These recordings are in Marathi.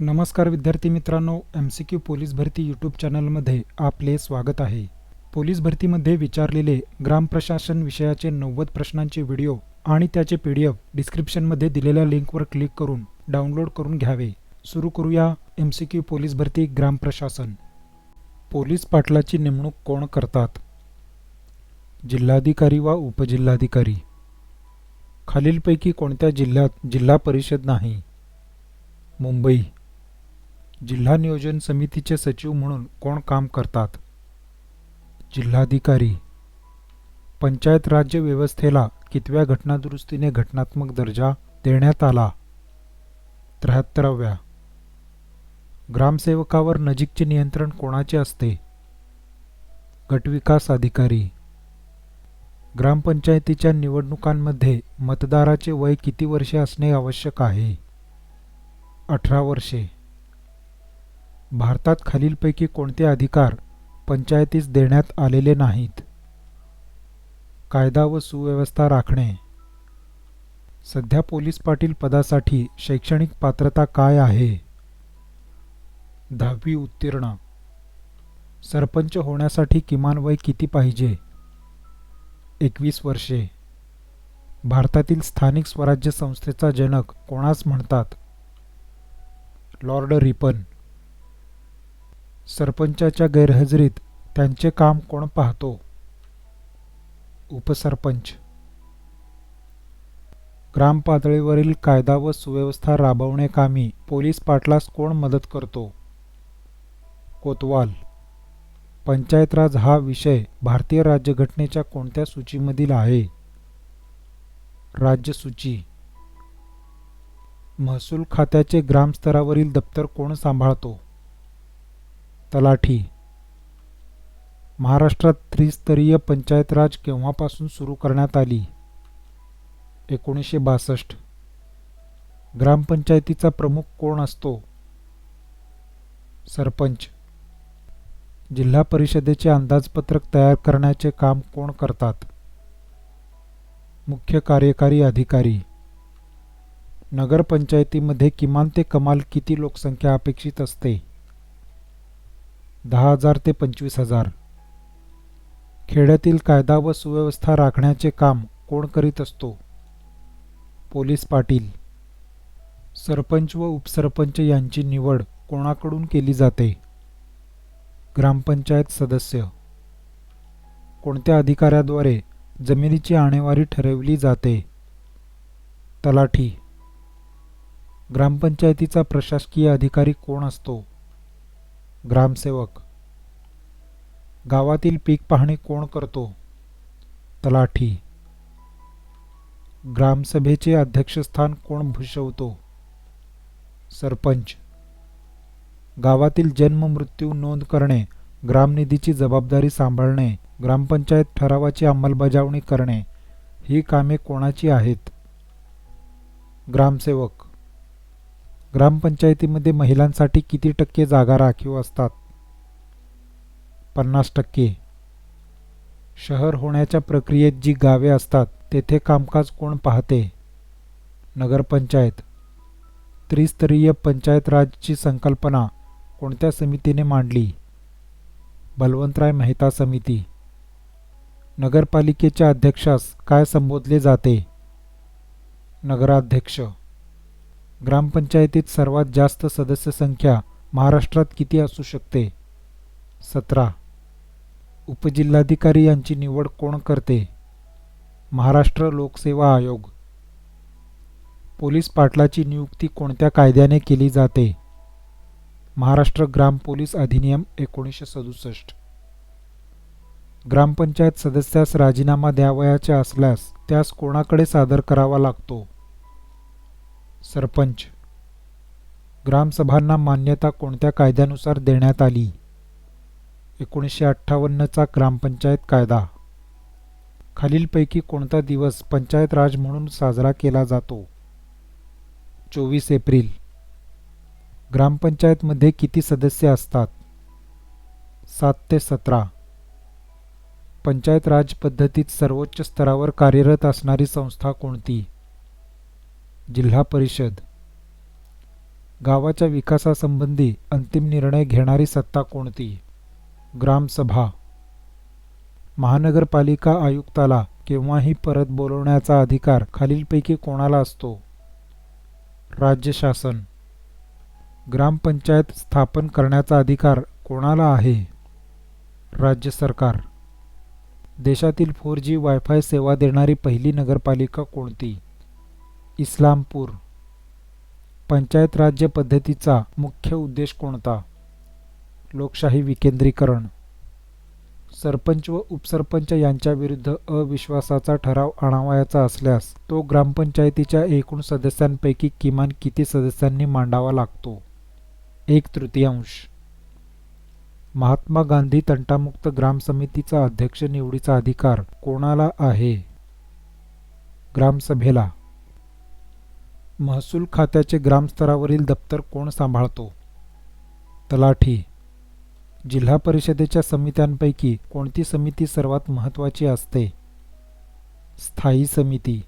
नमस्कार विद्यार्थी मित्रांनो एम सी क्यू पोलीस भरती यूट्यूब चॅनलमध्ये आपले स्वागत आहे. पोलीस भरतीमध्ये विचारलेले ग्राम प्रशासन विषयाचे नव्वद प्रश्नांचे व्हिडिओ आणि त्याचे पी डी एफ डिस्क्रिप्शनमध्ये दिलेल्या लिंकवर क्लिक करून डाउनलोड करून घ्यावे. सुरू करूया एम सी क्यू पोलीस भरती ग्राम प्रशासन. पोलीस पाटलाची नेमणूक कोण करतात? जिल्हाधिकारी वा उपजिल्हाधिकारी? खालीलपैकी कोणत्या जिल्ह्यात जिल्हा परिषद नाही? मुंबई. जिल्हा नियोजन समितीचे सचिव म्हणून कोण काम करतात? जिल्हाधिकारी. पंचायत राज्य व्यवस्थेला कितव्या घटनादुरुस्तीने घटनात्मक दर्जा देण्यात आला? त्र्याहत्तराव्या. ग्रामसेवकावर नजीकचे नियंत्रण कोणाचे असते? गटविकास अधिकारी. ग्रामपंचायतीच्या निवडणुकांमध्ये मतदाराचे वय किती वर्षे असणे आवश्यक आहे? अठरा वर्षे. भारतात खालीलपैकी कोणते अधिकार पंचायतीस देण्यात आलेले नाहीत? कायदा व सुव्यवस्था राखणे. सध्या पोलीस पाटील पदासाठी शैक्षणिक पात्रता काय आहे? दहावी उत्तीर्ण. सरपंच होण्यासाठी किमान वय किती पाहिजे? एकवीस वर्षे. भारतातील स्थानिक स्वराज्य संस्थेचा जनक कोणास म्हणतात? Lord Ripon. सरपंचाच्या गैरहजेरीत त्यांचे काम कोण पाहतो? उपसरपंच. ग्रामपातळीवरील कायदा व सुव्यवस्था राबवण्याकामी पोलीस पाटलास कोण मदत करतो? कोतवाल. पंचायत राज हा विषय भारतीय राज्यघटनेच्या कोणत्या सूचीमधील आहे? राज्यसूची. महसूल खात्याचे ग्रामस्तरावरील दप्तर कोण सांभाळतो? तलाठी. महाराष्ट्रात त्रिस्तरीय पंचायत राज केव्हापासून सुरू करण्यात आली? एकोणीसशे बासष्ट. ग्रामपंचायतीचा प्रमुख कोण असतो? सरपंच. जिल्हा परिषदेचे अंदाजपत्रक तयार करण्याचे काम कोण करतात? मुख्य कार्यकारी अधिकारी. नगरपंचायतीमध्ये किमान ते कमाल किती लोकसंख्या अपेक्षित असते? दहा हजार ते पंचवीस हजार. खेड्यातील कायदा व सुव्यवस्था राखण्याचे काम कोण करीत असतो? पोलीस पाटील. सरपंच व उपसरपंच यांची निवड कोणाकडून केली जाते? ग्रामपंचायत सदस्य. कोणत्या अधिकाऱ्याद्वारे जमिनीची आणेवारी ठरवली जाते? तलाठी. ग्रामपंचायतीचा प्रशासकीय अधिकारी कोण असतो? ग्रामसेवक गावातील पीक पाहणी कोण करतो तलाठी ग्रामसभेचे अध्यक्षस्थान कोण भूषवतो सरपंच गावातील जन्म मृत्यू नोंद करणे ग्रामनिधीची जबाबदारी सांभाळणे ग्रामपंचायत ठरावाची अंमलबजावणी करणे ही कामे कोणाची आहेत ग्रामसेवक ग्रामपंचायतीमध्ये महिलांसाठी किती टक्के जागा राखीव असतात? पन्नास टक्के. शहर होण्याच्या प्रक्रियेत जी गावे असतात तेथे कामकाज कोण पाहते? नगरपंचायत. त्रिस्तरीय पंचायत राजची संकल्पना कोणत्या समितीने मांडली? बलवंतराय मेहता समिती. नगरपालिकेच्या अध्यक्षास काय संबोधले जाते? नगराध्यक्ष. ग्रामपंचायतीत सर्वात जास्त सदस्य संख्या महाराष्ट्रात किती असू शकते? सतरा. उपजिल्हाधिकारी यांची निवड कोण करते? महाराष्ट्र लोकसेवा आयोग. पोलीस पाटलाची नियुक्ती कोणत्या कायद्याने केली जाते? महाराष्ट्र ग्राम पोलीस अधिनियम एकोणीसशे सदुसष्ट. ग्रामपंचायत सदस्यास राजीनामा द्यावयाचे असल्यास त्यास कोणाकडे सादर करावा लागतो? सरपंच. ग्रामसभांना मान्यता कोणत्या कायद्यानुसार देण्यात आली? एकोणीसशे अठ्ठावन्नचा ग्रामपंचायत कायदा. खालीलपैकी कोणता दिवस पंचायत राज म्हणून साजरा केला जातो? चोवीस एप्रिल. ग्रामपंचायतमध्ये किती सदस्य असतात? सात ते सतरा. पंचायत राज पद्धतीत सर्वोच्च स्तरावर कार्यरत असणारी संस्था कोणती? जिल्हा परिषद. गावाच्या विकासासंबंधी अंतिम निर्णय घेणारी सत्ता कोणती? ग्रामसभा. महानगरपालिका आयुक्ताला केव्हाही परत बोलवण्याचा अधिकार खालीलपैकी कोणाला असतो? राज्य शासन. ग्रामपंचायत स्थापन करण्याचा अधिकार कोणाला आहे? राज्य सरकार. देशातील फोर जी वायफाय सेवा देणारी पहिली नगरपालिका कोणती? इस्लामपूर. पंचायत राज्य पद्धतीचा मुख्य उद्देश कोणता? लोकशाही विकेंद्रीकरण. सरपंच व उपसरपंच यांच्याविरुद्ध अविश्वासाचा ठराव आणावयाचा असल्यास तो ग्रामपंचायतीच्या एकूण सदस्यांपैकी किमान किती सदस्यांनी मांडावा लागतो? एक तृतीयांश. महात्मा गांधी तंटामुक्त ग्राम समितीचा अध्यक्ष निवडीचा अधिकार कोणाला आहे? ग्रामसभेला. महसूल खात्याचे ग्रामस्तरावरील दप्तर कोण सांभाळतो? तलाठी. जिल्हा परिषदेच्या समित्यांपैकी कोणती समिती सर्वात महत्त्वाची असते? स्थायी समिती.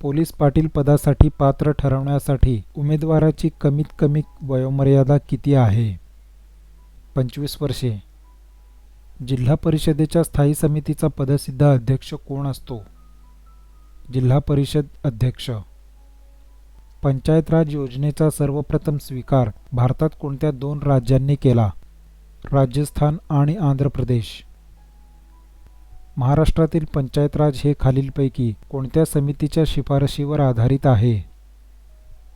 पोलीस पाटील पदासाठी पात्र ठरवण्यासाठी उमेदवाराची कमीत कमी वयोमर्यादा किती आहे? पंचवीस वर्षे. जिल्हा परिषदेच्या स्थायी समितीचा पदसिद्ध अध्यक्ष कोण असतो? जिल्हा परिषद अध्यक्ष. पंचायत राज योजनेचा सर्वप्रथम स्वीकार भारतात कोणत्या दोन राज्यांनी केला? राजस्थान आणि आंध्र प्रदेश. महाराष्ट्रातील पंचायत राज हे खालीलपैकी कोणत्या समितीच्या शिफारशीवर आधारित आहे?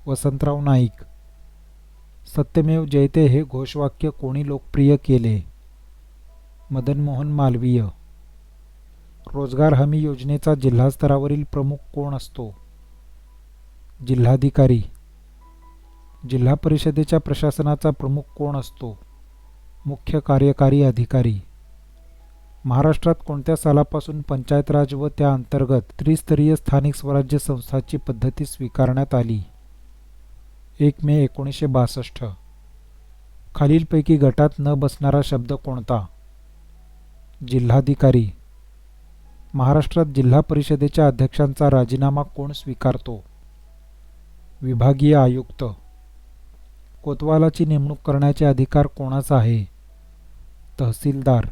वसंतराव नाईक. सत्यमेव जयते हे घोषवाक्य कोणी लोकप्रिय केले? मदन मोहन मालवीय. रोजगार हमी योजनेचा जिल्हास्तरावरील प्रमुख कोण असतो? जिल्हाधिकारी. जिल्हा परिषदेच्या प्रशासनाचा प्रमुख कोण असतो? मुख्य कार्यकारी अधिकारी. महाराष्ट्रात कोणत्या सालापासून पंचायत राज व त्या अंतर्गत त्रिस्तरीय स्थानिक स्वराज्य संस्थाची पद्धती स्वीकारण्यात आली? एक मे एकोणीसशे बासष्ट. खालीलपैकी गटात न बसणारा शब्द कोणता? जिल्हाधिकारी. महाराष्ट्रात जिल्हा परिषदेच्या अध्यक्षांचा राजीनामा कोण स्वीकारतो? विभागीय आयुक्त. कोतवालाची नेमणूक करण्याचे अधिकार कोणाचा आहे? तहसीलदार.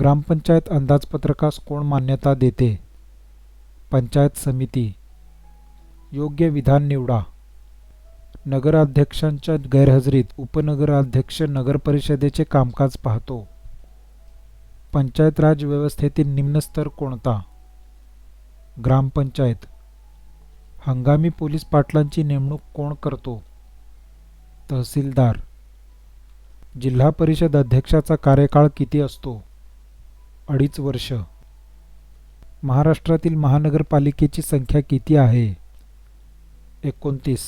ग्रामपंचायत अंदाजपत्रकास कोण मान्यता देते? पंचायत समिती. योग्य विधान निवडा. नगराध्यक्षांच्या गैरहजेरीत उपनगराध्यक्ष नगरपरिषदेचे कामकाज पाहतो. पंचायत राज व्यवस्थेतील निम्नस्तर कोणता? ग्रामपंचायत. हंगामी पोलीस पाटलांची नेमणूक कोण करतो? तहसीलदार जिल्हा परिषद अध्यक्षाचा कार्यकाळ किती असतो? अडीच वर्ष. महाराष्ट्रातील महानगरपालिकेची संख्या किती आहे? एकोणतीस.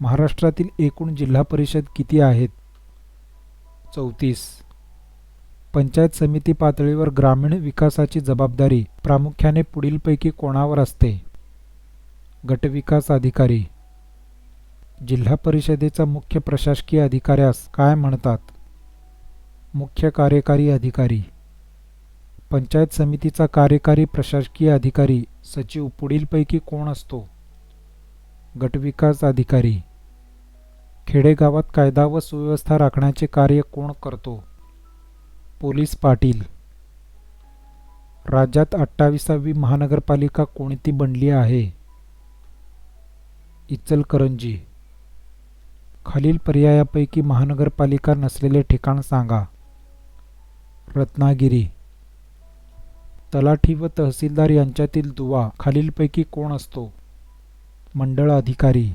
महाराष्ट्रातील एकूण जिल्हा परिषद किती आहेत? चौतीस. पंचायत समिती पातळीवर ग्रामीण विकासाची जबाबदारी प्रामुख्याने पुढीलपैकी कोणावर असते? गटविकास अधिकारी. जिल्हा परिषदेचा मुख्य प्रशासकीय अधिकाऱ्यास काय म्हणतात? मुख्य कार्यकारी अधिकारी. पंचायत समितीचा कार्यकारी प्रशासकीय अधिकारी सचिव पुढीलपैकी कोण असतो? गटविकास अधिकारी. खेडेगावात कायदा व सुव्यवस्था राखण्याचे कार्य कोण करतो? पोलीस पाटील. राज्यात अठ्ठावीसावी महानगरपालिका कोणती बनली आहे? इचलकरंजी. खालील पर्यायापैकी महानगरपालिका नसलेले ठिकाण सांगा. रत्नागिरी. तलाठी व तहसीलदार यांच्यातील दुवा खालीलपैकी कोण असतो? मंडळ अधिकारी.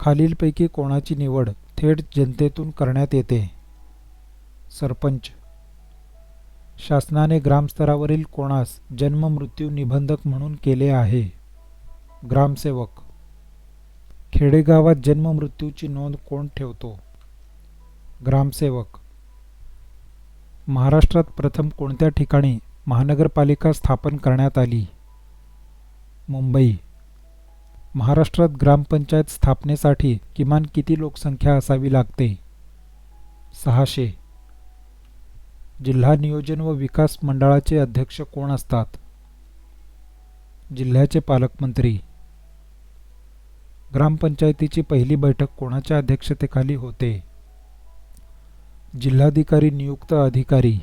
खालीलपैकी कोणाची निवड थेट जनतेतून करण्यात येते? सरपंच. शासनाने ग्रामस्तरावरील कोणास जन्म मृत्यू निबंधक म्हणून केले आहे? ग्रामसेवक खेडेगावात जन्म मृत्यूची नोंद कोण ठेवतो? ग्रामसेवक महाराष्ट्रात प्रथम कोणत्या ठिकाणी महानगरपालिका स्थापन करण्यात आली? मुंबई महाराष्ट्रात ग्रामपंचायत स्थापनेसाठी किमान किती लोकसंख्या असावी लागते? सहाशे. जिल्हा नियोजन व विकास मंडळाचे अध्यक्ष कोण असतात? जिल्ह्याचे पालकमंत्री. ग्रामपंचायतीची पहिली बैठक कोणाच्या अध्यक्षतेखाली होते? जिल्हाधिकारी नियुक्त अधिकारी.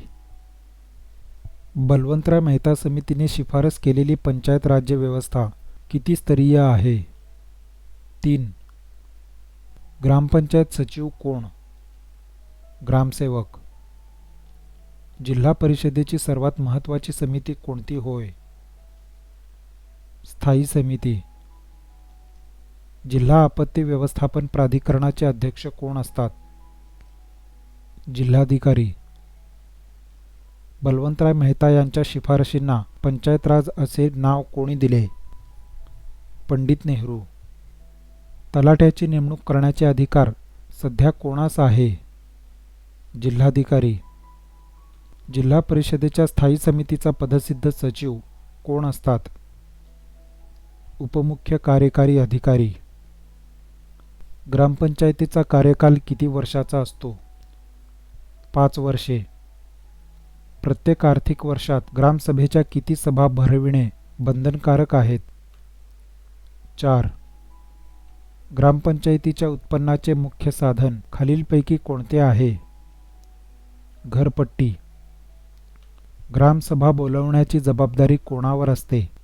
बलवंतराव मेहता समितीने शिफारस केलेली पंचायत राज्य व्यवस्था किती स्तरीय आहे? तीन. ग्रामपंचायत सचिव कोण? ग्रामसेवक. जिल्हा परिषदेची सर्वात महत्त्वाची समिती कोणती होय? स्थायी समिती. जिल्हा आपत्ती व्यवस्थापन प्राधिकरणाचे अध्यक्ष कोण असतात? जिल्हाधिकारी. बलवंतराय मेहता यांच्या शिफारशींना पंचायत राज असे नाव कोणी दिले? पंडित नेहरू. तलाट्याची नेमणूक करण्याचे अधिकार सध्या कोणास आहे? जिल्हाधिकारी. जिल्हा परिषदेच्या स्थायी समितीचा पदसिद्ध सचिव कोण असतात? उपमुख्य कार्यकारी अधिकारी. ग्रामपंचायतीचा कार्यकाल किती वर्षाचा असतो? पाच वर्षे. प्रत्येक आर्थिक वर्षात ग्रामसभेच्या किती सभा भरविणे बंधनकारक आहेत? चार. ग्रामपंचायतीच्या उत्पन्नाचे मुख्य साधन खालीलपैकी कोणते आहे? घरपट्टी. ग्रामसभा बोलवण्याची जबाबदारी कोणावर असते?